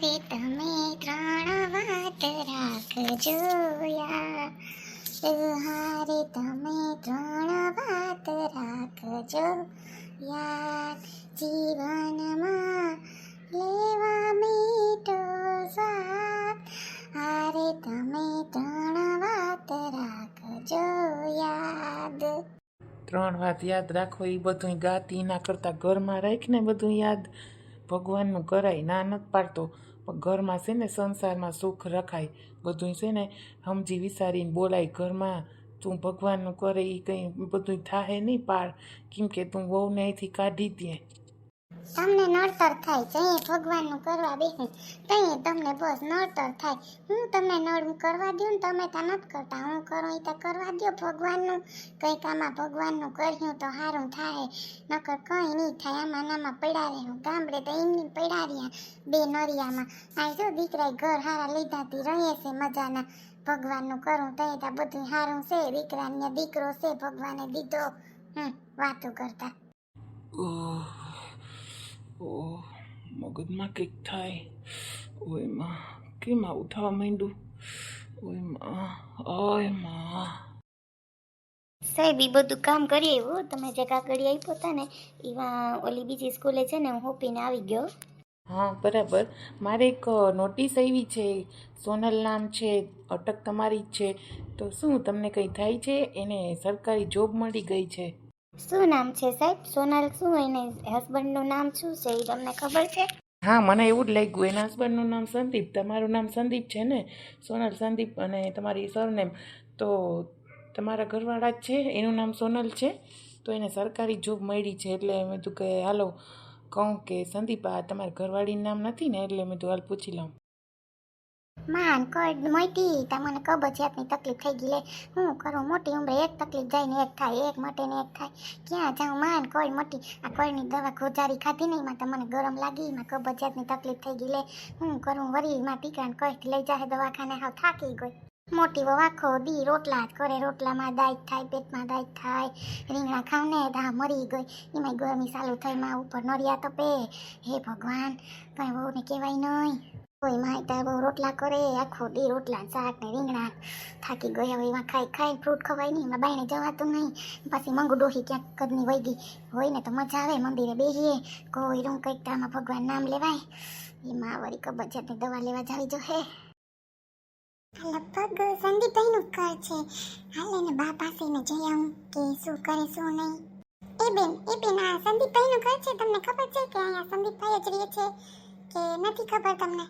હારે તમે ત્રણ વાત રાખજો યાર. હારે તમે ત્રણ વાત રાખજો યાદ જીવનમાં લેવા મીઠો સ્વાદ. હારે તમે ત્રણ વાત રાખજો યાદ. ત્રણ વાત યાદ રાખો એ બધું ગાતી ના કરતાં ઘરમાં રાખીને બધું યાદ ભગવાનનું કરાય, ના નથી પાડતો. પણ ઘરમાં છે ને સંસારમાં સુખ રખાય. બધું છે ને સમજી વિચારીને બોલાય, ઘરમાં તું ભગવાનનું કરે એ કંઈ બધું થાહે નહીં પાડ. કેમ કે તું વહુને અહીંથી કાઢી દે. તમને નડતર થાય જઈએ ભગવાનનું કરવા બેસું તઈએ તમને બસ નડતર થાય. હું તમને નડવું કરવા દઉં ને તમે તો નથી કરતા. હું કરું એ કરવા દો ભગવાનનું. કંઈક આમાં ભગવાનનું કર્યું તો સારું થાય. નકર કંઈ નહીં થાય. આમાં નામાં પડાવે હું ગામડે તો એમની પડાવ્યા બે નરિયામાં. આ જો દીકરાએ ઘર હારા લીધાથી રહે છે મજાના. ભગવાનનું કરું તો તો બધું સારું છે. દીકરાને દીકરો છે, ભગવાને દીધો. હમ, વાતો કરતા. ઓહ. ઓહ મગજમાં કંઈક થાય ઓયમાં કેમ આવું થવા માંડ્યું ઓયમાં સાહેબ એ બધું કામ કરી આવ્યું તમે જે કાકડી આપ્યો હતા ને એમાં ઓલી બીજી સ્કૂલે છે ને હું હોપીને આવી ગયો હા બરાબર મારે એક નોટિસ આવી છે સોનલ નામ છે અટક તમારી જ છે તો શું તમને કંઈ થાય છે એને સરકારી જોબ મળી ગઈ છે શું નામ છે સાહેબ? સોનલ શું એને હસબન્ડનું નામ શું છે એ તમને ખબર છે? હા, મને એવું જ લાગ્યું, એના હસબન્ડનું નામ સંદીપ, તમારું નામ સંદીપ છે ને? સોનલ સંદીપ અને તમારી સરનેમ તો તમારા ઘરવાળા જ છે? એનું નામ સોનલ છે? તો એને સરકારી જોબ મળી છે, એટલે મેં કીધું કે, હાલો, કહું કે સંદીપ, આ તમારા ઘરવાળીનું નામ નથી ને, એટલે મેં તું હાલ પૂછી લઉં. માન કડ મોટી, તમને કબજિયાતની તકલીફ થઈ ગઈ લે. હું કરું મોટી ઉંમરે એક તકલીફ જાય ને એક થાય, એક મટે ને એક થાય. ક્યાં જાઉં માન કોઈ મોટી? આ કોઈની દવા ખોજારી ખાધી નહીં માં તમને ગરમ લાગી, એમાં કબજિયાતની તકલીફ થઈ ગઈ લે. હું કરું વરી માં દીકરાને કઈ લઈ જાય દવાખાને, હાવ થાકી ગઈ. મોટી વહુ આખો દી રોટલા જ કરે, રોટલામાં દાઈત થાય, પેટમાં દાઈત થાય. રીંગણા ખાવ ને દા મરી ગઈ. એમાં ગરમી ચાલુ થઈ, માં ઉપર નરિયા તપે હે ભગવાન, કઈ વહુને કહેવાય નહીં. કોઈ માય તાર બહુ રોટલા કરે, આખો દી રોટલા શાક ને રીંગણા થાકી ગયા હવે એમાં ખાઈ ખાઈ ફ્રૂટ ખવાય નહીં, એમાં બાયણે જવાતું નહીં. પછી મંગુ ડોહી ક્યાંક કદની વહી ગઈ હોય ને તો મજા આવે, મંદિરે બેસીએ કોઈ રૂમ કંઈક તો આમાં ભગવાન નામ લેવાય. એમાં વળી કબજિયાતની દવા લેવા જાવી જો હે. લગભગ સંદીપભાઈનું ઘર છે. હાલ ને બા પાસે ને જઈ આવું કે શું કરે, શું નહીં. એ બેન એ બેન, આ સંદીપભાઈનું ઘર છે, તમને ખબર છે કે અહીંયા સંદીપભાઈ જ રહે છે? કે નથી ખબર તમને?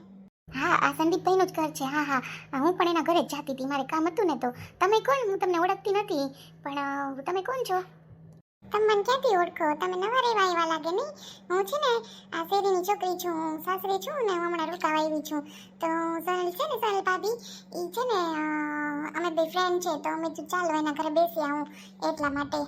હા આ સંદીપભાઈનું જ ઘર છે. હા હા. હું પણ એના ઘરે જ જાતી હતી. મારે કામ હતું ને તો. તમે કોણ? હું તમને ઓળખતી નથી. પણ તમે કોણ છો? તમે મને ક્યાંથી ઓળખો? તમે નવા રહેવા આવ્યા લાગે નહીં. હું છે ને આ શેરીની છોકરી છું. હું સાસરે છું ને હું હમણાં રોકાવા આવી છું. તો સોનલ છે ને સોનલ ભાભી એ છે ને અમે બે ફ્રેન્ડ છે. તો અમે કીધું ચાલો એના ઘરે બેસી આવું એટલા માટે.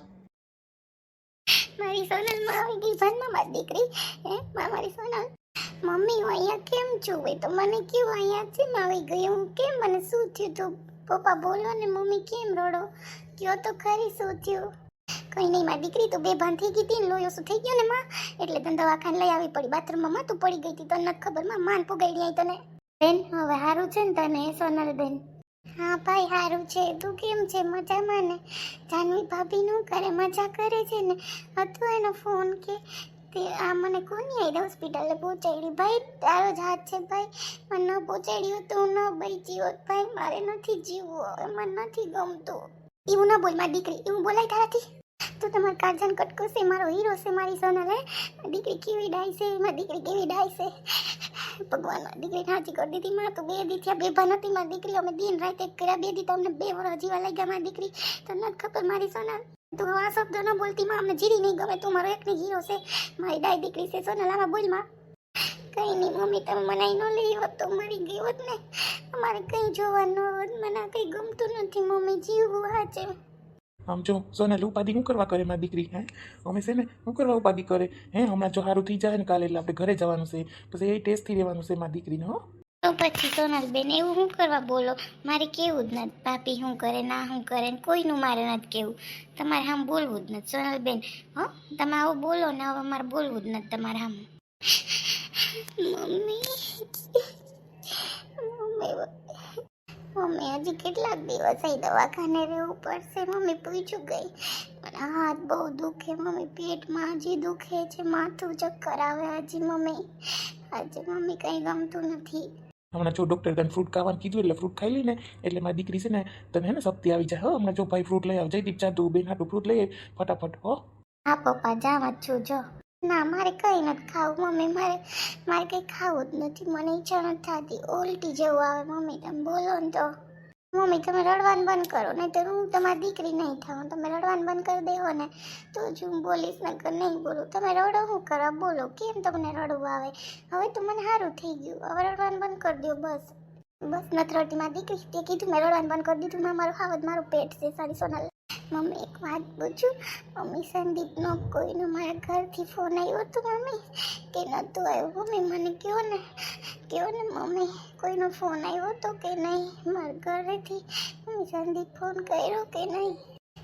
મારી સોનલ આવી ગઈ ભનમાં મારી દીકરી. હે મારી સોનલ. મમ્મી અહીંયા કેમ છો? એ તો મને કેવું અહીંયા કેમ આવી ગયું હું કેમ? મને શું થયું? તું પપ્પા બોલો ને, મમ્મી કેમ રડો? કયો તો ખરી શું થયું? કંઈ નહીં, મારી દીકરી તો બેભાન થઈ ગઈ હતી ને લોયો શું થઈ ગયો ને, માં. એટલે તને દવાખાને લઈ આવી પડી. બાથરૂમમાં માં તું પડી ગઈ હતી. તને ખબર, માં? માન પુગાડી આવી તને. બેન, હવે સારું છે ને તને સોનલ બેન? હા, ભાઈ સારું છે. તું કેમ છે? મજામાં ને? જાનવી ભાભી નું કરે મજા કરે છે ને? હતો એનો ફોન કે તે આ મને કોની આવી હોસ્પિટલે પહોંચાડી ભાઈ, તારો જ હાથ છે ભાઈ. મને ન પહોંચાડ્યું તો ન બચી હોત ભાઈ, મારે નથી જીવવું. મને નથી ગમતું. એવું ન બોલ મારી દીકરી. એવું બોલાય તારાથી? તું તમારો કાજન કટકો મારો હીરો છે, મારી સોનલ, હે? દીકરી કેવી ડાય છે? મારી દીકરી કેવી ડાય છે? ભગવાન, મારી દીકરી સાચી કરી દીધી. માં તો બે દી થયા, બે નથી મારી દીકરી અમે દિન રાતે કર્યા. બે દી તમને બે વર્ષ જીવા લાગ્યા મારી દીકરી. તો નથી ખબર મારી સોનલ? તું આ શબ્દ ન બોલતી, માં અમને જીરી નહીં ગમે, તું મારો એકની હીરો છે. મારી ડાય દીકરી છે સોનલ આમાં બોલમાં કઈ નહીં, મમ્મી, તમે મનાઈ ન લઈ હોત તો મરી ગઈ હોત ને. અમારે કઈ જોવાનું હોત, મને કઈ ગમતું નથી, મમ્મી જીવવું હાચે. આમ જો સોનલ ઉપાધિ શું કરવા કરે મારી દીકરી, હે? અમે છે ને શું કરવા ઉપાધિ કરે? હે, હમણાં જો સારું થઈ જાય ને, કાલે એટલે આપણે ઘરે જવાનું છે. પછી એ ટેસ્ટથી રહેવાનું છે મારી દીકરીને, હો? તો પછી સોનલબેન, એવું શું કરવા બોલો? મારે કેવું જ નથી. પાપી, શું કરે? ના, શું કરે? ને કોઈનું મારે નથી કહેવું તમારે આમ બોલવું જ નથી. સોનલબેન, હો? તમે આવું બોલો ને હવે મારે બોલવું જ નથી તમારે આમ મમ્મી મમ્મી હજી કેટલાક દિવસ અહીં દવાખાને રહેવું પડશે? મમ્મી પૂછું ગઈ. પણ હાથ બહુ દુખે. મમ્મી પેટમાં હજી દુખે છે. માથું ચક્કર આવે. હજી મમ્મી આજે મમ્મી કંઈ ગમતું નથી. હમણાં જો ડૉક્ટર તને ફ્રૂટ ખાવાનું કીધું એટલે ફ્રૂટ ખાઈ લઈને, એટલે મારી દીકરી છે ને, તને હે ને શક્તિ આવી જાય. હો, હમણાં જો ભાઈ ફ્રૂટ લઈ આવ. જયદીપ, જા તું બેન હાટું ફ્રૂટ લઈ ફટાફટ, હો. હા, પપ્પા, જાવા છું, જો. ના, મારે કંઈ નથી ખાવું, મમ્મી. મારે મારે કંઈ ખાવું જ નથી. મને ઈચ્છા નથી થતી. ઉલટી જેવું આવે, મમ્મી, તમે બોલો ને તો. મમ્મી, તમે રડવાનું બંધ કરો નહીં તો હું તમારી દીકરી નહીં થાઉં. તમે રડવાનું બંધ કરી દેવો ને, તો જ હું બોલીશ ને કે નહીં બોલું. તમે રડો, હું કરો, બોલો, કેમ તમને રડવું આવે? હવે તો મને સારું થઈ ગયું. હવે રડવાનું બંધ કરી દો બસ. બસ, નથી રડતી મારી દીકરી. તે કીધું, મેં રડવાનું બંધ કરી દીધું મારું હાવત મારું પેટ છે, સારી સોનલ મમ્મી, એક વાત પૂછું? મમ્મી સંદીપનો કોઈનો મારા ઘરથી ફોન આવ્યો હતો, મમ્મી? કે નહોતો આવ્યો. મમ્મી, મને કહો ને કહો ને, મમ્મી, કોઈનો ફોન આવ્યો હતો કે નહીં? મારા ઘરેથી. મમ્મી, સંદીપ ફોન કર્યો કે નહીં?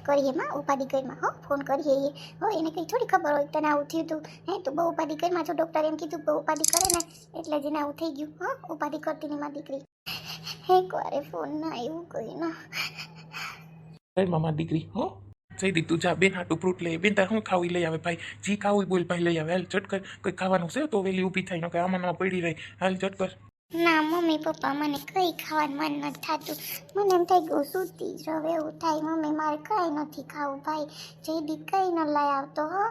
કરીએ, માં, ઉપાધિ કરીમાં હો ફોન કરીએ હો, એને કંઈ થોડી ખબર હોય, તને આવું થયું હતું હે, તું બહુ ઉપાધિ કરીમાં છો ડૉક્ટર એમ કીધું બહુ ઉપાધિ કરે ને, એટલે જ એને આવું થઈ ગયું. હો, ઉપાધિ કરતી નહીં મારી દીકરી. એક વારે ફોન ના આવ્યું, કોઈનો. ભાઈ મામા દીકરી હો જયદીપ તું જા બેન હાટું ફ્રૂટ લઈ બેન તાર શું ખાવી લઈ આવે ભાઈ જી ખાવું બોલ ભાઈ લઈ આવે હાલ ચટ કર કોઈ ખાવાનું છે તો વેલી ઊભી થાય કે આમાં પડી રહી હાલ ચટ કર ના મમ્મી પપ્પા મને કંઈ ખાવાનું મન નથી થતું મને એમ થાય ગયું સૂતી જ રહું એવું થાય મમ્મી મારે કંઈ નથી ખાવું ભાઈ જયદીપ કંઈ ન લઈ આવતો હો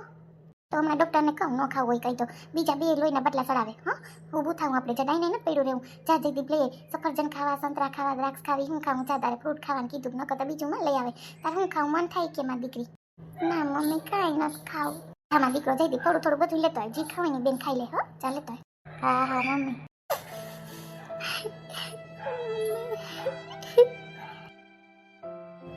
તો હમણાં ડૉક્ટરને કહું, ન ખાવું હોય કહી તો. બીજા બે લોહીના બદલા ચડાવે હા, ઊભું થાવું આપણે જડાઈને નથી પડ્યું રહેવું. જા જયદીપ લઈએ. સફરજન ખાવા, સંતરા ખાવા, દ્રાક્ષ ખાવી, હું ખાવું? જા તારે ફ્રૂટ ખાવાનું કીધું, ન કરતા બીજું માં લઈ આવે. તારે હું ખાવું? મન થાય કે મારી દીકરી? ના, મમ્મી, કાંઈ નથી ખાવું. હા, મારો દીકરો જયદીપ, થોડું થોડું બધું લેતો હોય. જે ખાવે ને બેન ખાઈ લે, હો. ચાલે તો હા હા, મમ્મી.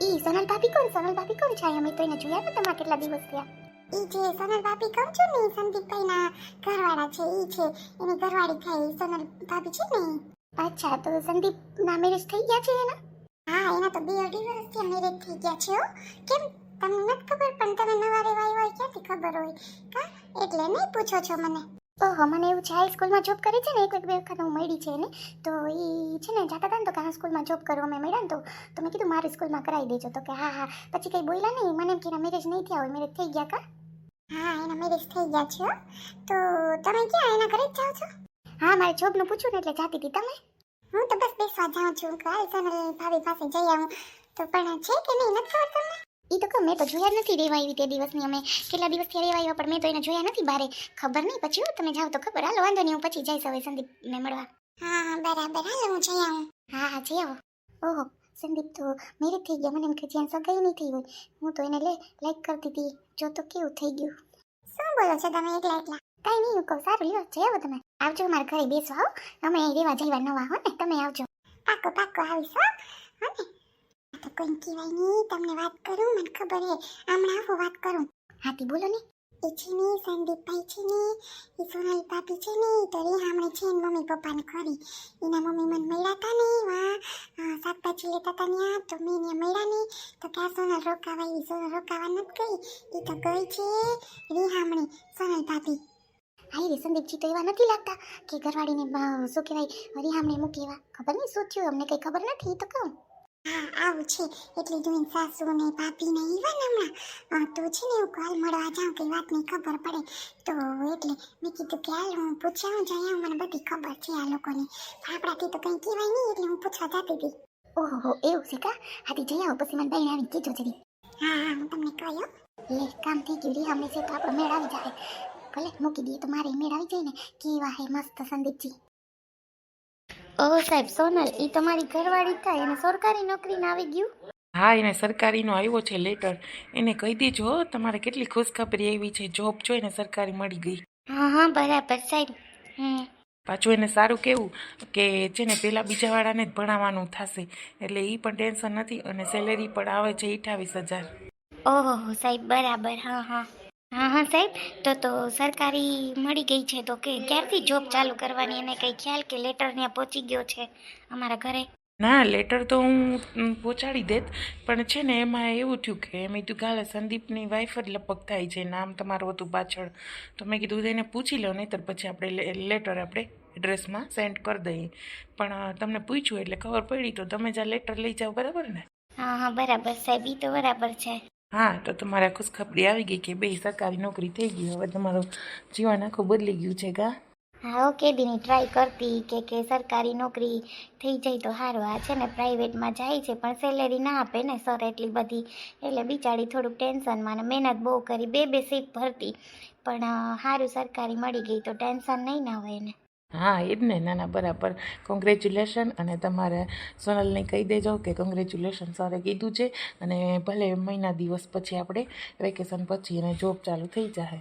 ઈ સોનલ ભાભી કોણ? સોનલ ભાભી કોણ છે? અમે તો એને જોયા નતા? કેટલા દિવસ થયા? ઈ જે સોનલ ભાભી કહું છું ને સંદીપભાઈના ઘરવાળા છે ઈ છે એની ઘરવાળી થઈ સોનલ ભાભી છે ને અચ્છા તો સંદીપના મેરેજ થઈ ગયા છે એના? હા એના તો બે અઢી વર્ષથી મેરેજ થઈ ગયા છે હો. કેમ? તમને નથી ખબર? પણ તમે નવા રેવાય હોય ક્યાંથી ખબર હોય? કા એટલે નહીં પૂછો છો મને. ઓહો મને એવું છે હાઈ સ્કૂલમાં જોબ કરી છે ને એક બે વખત હું મળી છે એને. તો એ છે ને જાતા હતા ને તો કે હા સ્કૂલમાં જોબ કરવા અમે મળ્યા ને તો. તો મેં કીધું મારી સ્કૂલમાં કરાવી દેજો. તો કે હા હા. પછી કંઈ બોલ્યા નહીં મને એમ કે મેરેજ નહીં થયા હોય મેરેજ થઈ ગયા કા? હા એના મેરેજ થઈ ગયા છે તો તમે ક્યાં એના ઘરે જ જાઓ છો? હા મારે જોબનું પૂછ્યું ને એટલે જાતી હતી તમે. હું તો બસ બેસવા જાઉં છું. કે હાલ સોનલ ભાભી પાસે જઈ આવું. તો પણ છે કે નહીં નથી ખબર તમને? એ તો કહું મેં તો જોયા નથી રેવા આવી તે દિવસની. અમે કેટલા દિવસથી રેવા આવ્યા પણ મેં તો એને જોયા નથી બારે. ખબર નહીં પછી હું તમે જાઓ તો ખબર. હાલો વાંધો નહીં હું પછી જઈશ હવે સંદીપને મળવા. હા બરાબર. હાલો હું જઈ આવું. હા હા જઈ આવો. ઓહો સંદીપ તો મેરેજ થઈ ગયા મને એમ કે જ્યાં સગાઈ નહીં થઈ હોય, હું તો એને લે લાઈક કરતી હતી જો તો કેવું થઈ ગયું. શું બોલો છો તમે એકલા એકલા? કાંઈ નહીં કહું, સારું, લ્યો જયો તમે. આવજો, મારા ઘરે બેસો આવો અમે રેવા જઈવા નવા, હો ને, તમે આવજો. પાકો પાકો આવીશ, હો. ને. તો કોઈ કહેવાય નહીં તમને વાત કરું, મને ખબર હે. હમણાં આવો વાત કરું. હાથી, બોલો ને. એ છે ને સંદીપભાઈ છે ને, એ સોનાલી ભાભી છે ને તો રે હમણાં છે ને મમ્મી પપ્પાને ખરી. એના મમ્મી મને મળ્યા હતા ને વા શાકભાજી લેતા હતા ત્યાં તો મેં એને મળ્યા ને, તો ક્યાં સોનલ રોકાવા એ સોનલ રોકાવા નથી ગઈ. એ તો ગઈ છે રીહામણી સોનલ ભાભી. હાઈ રે, સંદીપજી તો એવા નથી લાગતા કે ઘરવાળીને શું કહેવાય રીહામણી મૂકી એવા. ખબર નહીં શું અમને કંઈ ખબર નથી, તો કહું. હા આવું છે. એટલે જોઈને સાસુ ને ભાભી ને ઈવન હમણાં. તો છે ને હું કાલ મળવા જાઉં કઈ વાતની ખબર પડે. તો એટલે મેં કીધું કે હાલ હું પૂછ્યા જઈ આવું મને બધી ખબર છે આ લોકોની. આપણાથી તો કંઈ કહેવાય નહીં એટલે હું પૂછવા જતી હતી. ઓહો એવું છે કા? હાથી જઈ આવો પછી મને બહેન આવી કીધું જરી. હા હા હું તમને કહ્યું લે કામ થઈ ગયું રી હમણાં છે તો આપણો મેળ આવી જાય. ભલે મૂકી દઈએ તો મારે મેળ આવી જાય ને. કેવા હે મસ્ત સંદીપજી. ઓહ સાહેબ સોનલ એ તમારી ઘરવાળી થાય એને સરકારી નોકરીને આવી ગયું? હા એને સરકારીનો આવ્યો છે લેટર. એને કહી દેજો તમારે કેટલી ખુશખબરી આવી છે જોબ જો એને સરકારી મળી ગઈ. હા હા બરાબર સાહેબ. પાછું એને સારું કેવું કે છે ને પેલા બીજાવાળાને જ ભણાવવાનું થશે. એટલે એ પણ ટેન્શન નથી અને સેલેરી પણ આવે છે અઠાવીસ હજાર. ઓહો સાહેબ બરાબર હા હા. હા હા સાહેબ. તો તો સરકારી મળી ગઈ છે. તો કે ક્યારથી જોબ ચાલુ કરવાની એને કંઈ ખ્યાલ કે લેટર ત્યાં પહોંચી ગયો છે અમારા ઘરે? ના લેટર તો હું પહોંચાડી દેત. પણ છે ને એમાં એવું થયું કે મેં કીધું કાલે સંદીપની વાઈફ જ લપક થાય છે. નામ તમારું હતું પાછળ. તો મેં કીધું એને પૂછી લો નહીંતર પછી આપણે લેટર આપણે એડ્રેસમાં સેન્ડ કરી દઈએ. પણ તમને પૂછ્યું એટલે ખબર પડી તો તમે જ આ લેટર લઈ જાઓ બરાબર ને? હા હા બરાબર સાહેબ. એ તો બરાબર છે. હા, તો તમારા ખુશખબરી આવી ગઈ કે બે સરકારી નોકરી થઈ ગઈ. હવે તમારું જીવન આખું બદલી ગયું છે ગા. હા ઓકે દીની ટ્રાય કરતી કે કે સરકારી નોકરી થઈ જાય તો સારું. આ છે ને પ્રાઇવેટમાં જાય છે, પણ સેલેરી ના આપે ને સર એટલી બધી. એટલે બિચારી થોડુંક ટેન્શનમાં ને મહેનત બહુ કરી, બે બે સીટ ભરતી. પણ સારું સરકારી મળી ગઈ તો ટેન્શન નહીં ના હોય ને. હા એ જ ને ના ના બરાબર. કોંગ્રેચ્યુલેશન અને તમારે સોનલને કહી દેજો કે કોંગ્રેચ્યુલેશન સરે કીધું છે. અને ભલે મહિના દિવસ પછી આપણે વેકેશન પછી એને જોબ ચાલુ થઈ જાય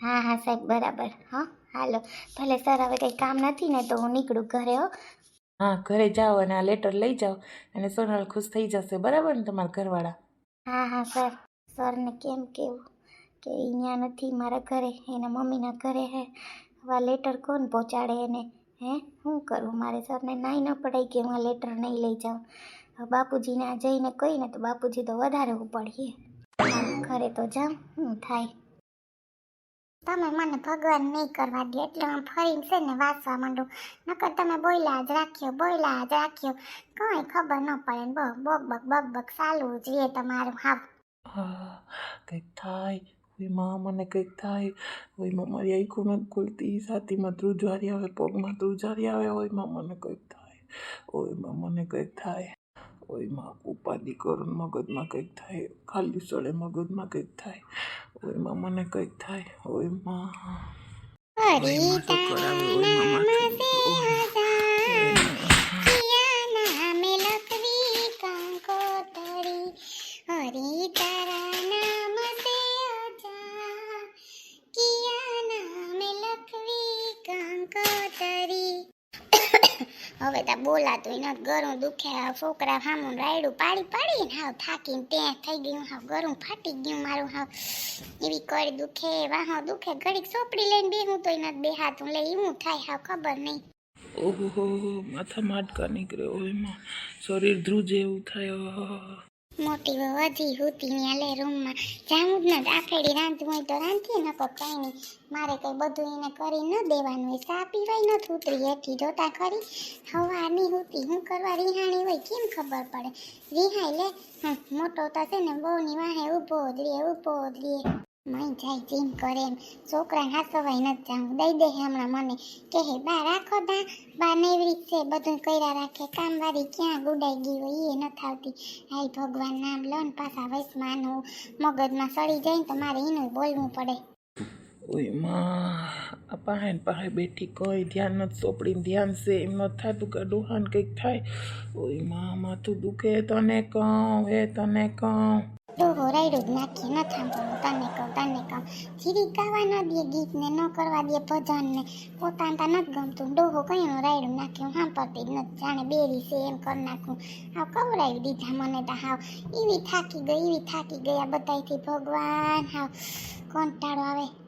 હા હા સાહેબ બરાબર. હા હાલો. ભલે સર હવે કંઈ કામ નથી ને તો હું નીકળું ઘરે હો. હા ઘરે જાઓ અને આ લેટર લઈ જાઓ અને સોનલ ખુશ થઈ જશે. બરાબર ને તમારા ઘરવાળા? હા હા સર. સરને કેમ કેવું? કે અહીંયા નથી મારા ઘરે એના મમ્મીના ઘરે હે. હવે લેટર કોણ પહોંચાડે એને? હે? શું કરું? મારે સરને નાઈ ન પડાય કે હું આ લેટર નહીં લઈ જાઉં. હવે બાપુજીને આ જઈને કહીને તો બાપુજી તો વધારે ઉપડીએ. ઘરે તો જાઉં. શું થાય? તમે મને ભગવાન નહીં કરવા દે એટલે હું ફરીને છે ને વાંચવા માંડું. નકર તમે બોયલા જ રાખ્યો બોયલા જ રાખ્યો. કંઈ ખબર ન પડે ને બગ બગ બક બગ બક ચાલુ જ રહે તમારું હા કંઈક થાય ઓયમાં મને કંઈક થાય ઓયમાં મારી આંખોમાં ખુલતી સાતીમાં ધ્રુજારી આવે પગમાં ધ્રુજારી આવે ઓયમાં મને કંઈક થાય ઓયમાં મને કંઈક થાય ઓયમાં ઉપાધિ કરું મગજમાં કંઈક થાય ખાલી સળે મગજમાં કંઈક થાય ઓયમાં મને કંઈક થાય ઓયમાં બોલાતું એના ગરું દુખે છોકરા સામું રાયડું પાડી પાડીને હાવ થાકીને ત્યાં થઈ ગયું, હાવ ગરું ફાટી ગયું મારું, હાવ એવી કળ દુખે, વાહો દુખે, ઘડીક સોપડી લઈને બેહું બે હાથ હું લઈ એવું થાય હાવ ખબર નહીં ઓહો, માથા માટકા નીકળ્યો એમાં, શરીર ધ્રુજે એવું થાય. મોટી વહુ હજી હુતી ને લે રૂમમાં જામું જ ન આખેડી રાંધવું હોય તો રાંધીએ, નકર કાંઈ નહીં. મારે કંઈ બધું એને કરી ન દેવાનું હોય. સા પીવાય નથી ઉતરી હેઠી જોતા ખરી. હવાની હુતી હું કરવા રિહાણી હોય, કેમ ખબર પડે? રિહાઈ લે. મોટો તો છે ને, બહુની વાહે ઊભો જ રે, ઊભો જ રે. મય જાય, જીમ કરે એમ છોકરાને હાસવાય નથી જાઉં. દઈ દે હમણાં મને. કે હે, બા, રાખો દા. બા નેવરી છે, બધું કર્યા રાખે. કામવાળી ક્યાં ગુડાઈ ગઈ હોય એ નથી આવતી. હાય, ભગવાન, નામ લો ને પાછા વૈસમાં આનું. મગજમાં સડી જાય ને તો મારે એનું બોલવું પડે. ઓયમાં, આ પાહે પાહે બેઠી કોઈ ધ્યાન નથી સોપડીને ધ્યાન છે. એમ નથી થતું કે ડોહાન કંઈક થાય. ઓયમાં, માથું દુખે તને કહું, હે તને કહું. ડોહો રાયડું જ નાખીએ ન થાંભળવું તને કહું તને કહું. જીરી ગાવા ન દે, ગીતને ન કરવા દે, ભજનને. પોતાને તા નથી ગમતું. ડોહો કયું રાયડું નાખ્યું હું સાંભળતી જ નથી. જાણે બેરી છે, એમ કરી નાખું. આવ કવરાવી દીધા મને તો, હાવ. એવી થાકી ગઈ એવી થાકી ગયા બધાથી ભગવાન, હાવ. કંટાળો આવે.